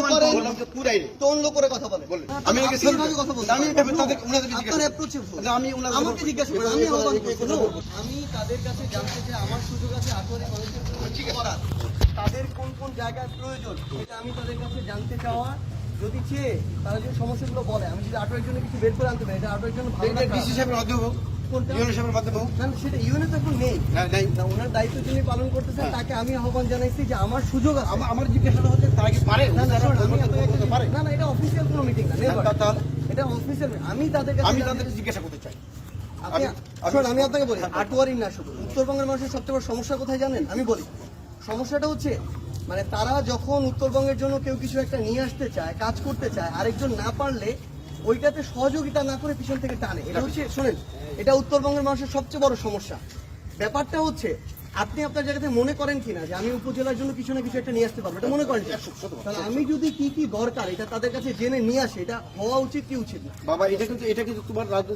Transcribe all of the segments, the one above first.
করেন। তন্ড করে কথা। আমি। কথা আমি তাদের- আমি আমাকে জিজ্ঞাসা আমি আমি কাছে জানতে চাই আমার সুযোগ আছে মানুষের করার। কোন কোন জায়গায় প্রয়োজন এটা আমি তাদের কাছে জানতে চাওয়া। যদি চেয়ে তারা যে সমস্যাগুলো বলে আমি যদি আটোয়ারির জন্য কিছু বের করে আনতে পারি এটা আটোয়ারির জন্য ভালো ডিসি সাহেবের মাধ্যমে মাধ্যমে না, সেটা এখন নেই। না, ওনার দায়িত্ব যিনি পালন করতেছেন হ্যাঁ। তাকে আমি আহ্বান জানাইছি যে আমার সুযোগ আছে। আমার জিজ্ঞাসাটা হচ্ছে তারা কি পারে? না না আপনাকে করতে একটা- পারে? না না এটা অফিসিয়াল কোনো মিটিং না? এটা অফিসিয়াল আমি তাদের আমি তাদেরকে জিজ্ঞাসা করতে চাই। আমি- আমি- আমি আপনাকে বলি আটোয়ারি না শুধু। উত্তরবঙ্গের মানুষের সবচেয়ে বড় সমস্যা কোথায় জানেন? আমি বলি। সমস্যাটা হচ্ছে মানে তারা যখন উত্তরবঙ্গের জন্য কেউ কিছু একটা নিয়ে আসতে চায় কাজ করতে চায় আরেকজন না পারলে ওইটাতে সহযোগিতা না করে পিছন থেকে টানে। এটা হচ্ছে, শোনেন, এটা উত্তরবঙ্গের মানুষের সবচেয়ে বড় সমস্যা। ব্যাপারটা হচ্ছে আপনি আপনার জায়গাতে মনে করেন কিনা যে আমি উপজেলার জন্য কিছু না কিছু একটা নিয়ে আসতে পারব? এটা মনে করেন তাহলে আমি যদি কি কি দরকার এটা তাদের কাছে জেনে নিয়ে আসি এটা হওয়া উচিত কি উচিত না? বাবা এটা কিন্তু এটা কিন্তু তোমার কোনো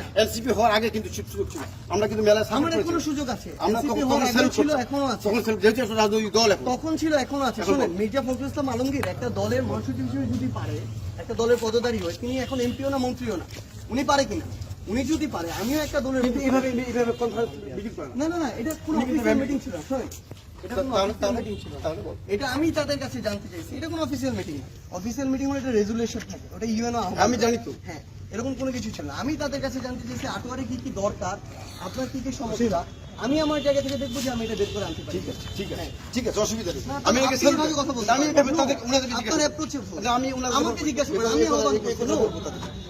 না। এনসিপি হওয়ার আগে কিন্তু সুযোগ ছিল। আমরা কিন্তু মেলা আমার এখনও সুযোগ আছে। আমরা তখন ছিল এখনও আছে। তখন যেহেতু রাজনৈতিক দল এখন। তখন ছিল এখনও আছে। এখন মির্জা ফখরুল ইসলাম আলমগীর একটা দলের মহাসচিব হিসেবে যদি পারে একটা দলের পদধারী হয় তিনি এখন এমপিও না মন্ত্রীও না। উনি পারে কিনা? উনি যদি পারে আমিও একটা দলের কিন্তু এইভাবে এইভাবে কনফারেন্স মিটিং করে। না না না এটা কোনো মিটিং ছিল আমি তাদের কাছে জানতে চাইছি এটা কোনো অফিসিয়াল মিটিং না। অফিসিয়াল মিটিং হলে রেজুলেশন থাকে ওটা ইউএনও আমি জানি তো। হ্যাঁ এরকম কোনো কিছু ছিল না। আমি তাদের কাছে জানতে চাইছি আটোয়ারে কি কি দরকার আপনার কি কি সমস্যা? আমি আমার জায়গা থেকে দেখব যে আমি এটা বের করে আনতে পারি। ঠিক আছে ঠিক আছে। ঠিক আছে অসুবিধা নেই। আমি আগে। কথা বলতে আমি। তাদের আপনার জিজ্ঞাসা ভুল। যে আমি ওনাদের আমাকে জিজ্ঞাসা আমি আহ্বান করব।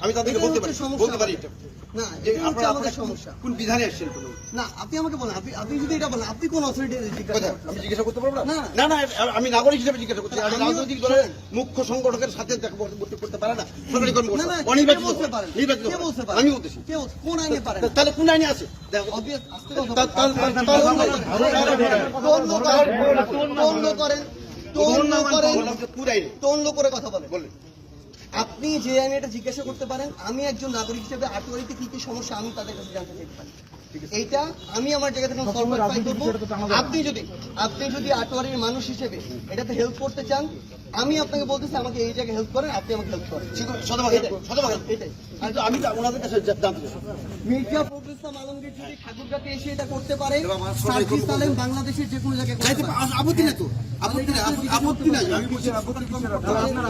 আমি তাদেরকে বলতে পারি বলতে পারি এটা। না যে আপনারা আমাদের সমস্যা। কোন বিধানে আসছেন কোনো? না আপনি আমাকে বলেন। আপনি আপনি যদি এটা বলেন আপনি কোন অথরিটি জিজ্ঞাসা আমি জিজ্ঞাসা করতে পারব না? না। না আমি নাগরিক হিসেবে জিজ্ঞাসা করছি। আমি রাজনৈতিক দলের মুখ্য সংগঠকের সাথে দেখা করতে পারে না। সরকারি কর্মকর্তা। অনির্বাচিত নির্বাচিত আমি বলতেছি কোন আইনে পারেন? তাহলে কোন আইনে আছে? কথা আপনি যে আইনে এটা জিজ্ঞাসা করতে পারেন, আমি একজন নাগরিক হিসেবে আটোয়ারিতে কি কি সমস্যা আমি তাদের কাছে জানতে চাইতে পারি। এইটা আমি আমার জায়গা থেকে আপনি যদি আপনি যদি আটোয়ারির মানুষ হিসেবে এটাতে হেল্প করতে চান আমি আপনাকে বলতেছি আমাকে এই জায়গায় হেল্প করেন আপনি আমাকে হেল্প করেন আমি ওনাদের কাছে জানতে মির্জা ফখরুল ইসলাম আলমগীর যদি ঠাকুরগাতে এসে এটা করতে পারে বাংলাদেশের যে কোনো জায়গায় আপত্তি নেই তো আপত্তি নেই আপত্তি- আপত্তি নাই আমি বলছি আপত্তি আপনার